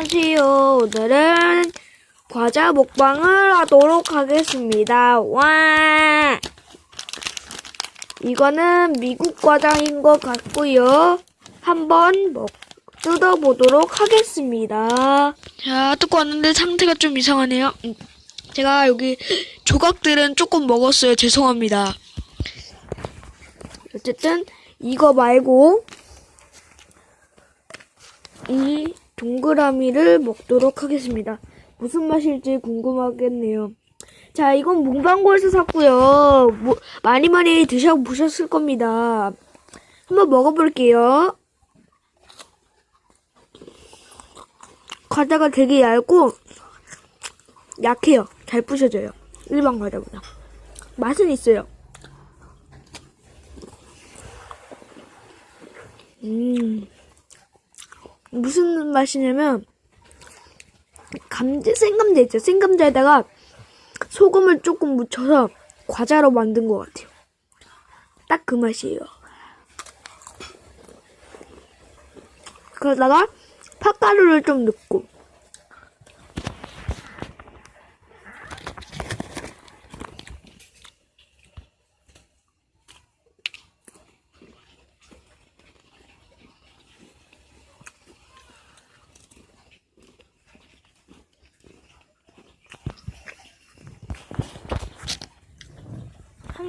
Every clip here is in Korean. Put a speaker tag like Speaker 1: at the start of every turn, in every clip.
Speaker 1: 안녕하세요. 오늘은 과자 먹방을 하도록 하겠습니다. 와! 이거는 미국 과자인 것 같고요. 한번 먹, 뜯어보도록 하겠습니다. 자, 뜯고 왔는데 상태가 좀 이상하네요. 음, 제가 여기 조각들은 조금 먹었어요. 죄송합니다. 어쨌든 이거 말고 이 동그라미를 먹도록 하겠습니다. 무슨 맛일지 궁금하겠네요. 자, 이건 문방구에서 샀고요. 뭐, 많이 많이 드셔보셨을 겁니다. 한번 먹어볼게요. 과자가 되게 얇고 약해요. 잘 부셔져요. 일반 과자보다. 맛은 있어요. 음. 무슨 맛이냐면 감자 생감자 있죠. 생감자에다가 소금을 조금 묻혀서 과자로 만든 것 같아요. 딱 그 맛이에요. 그러다가 팥가루를 좀 넣고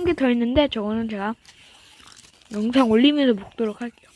Speaker 1: 한 개 더 있는데 저거는 제가 영상 올리면서 먹도록 할게요.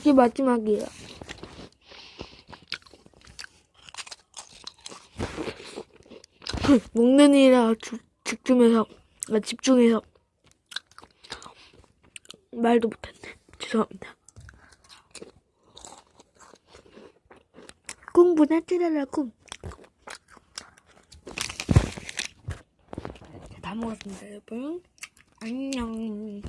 Speaker 1: 이게 마지막이에요. 먹는 주- 집중해서 아, 집중해서 말도 못했네. 죄송합니다. 공부나 찌르라고. 다 먹었습니다, 여러분. 안녕.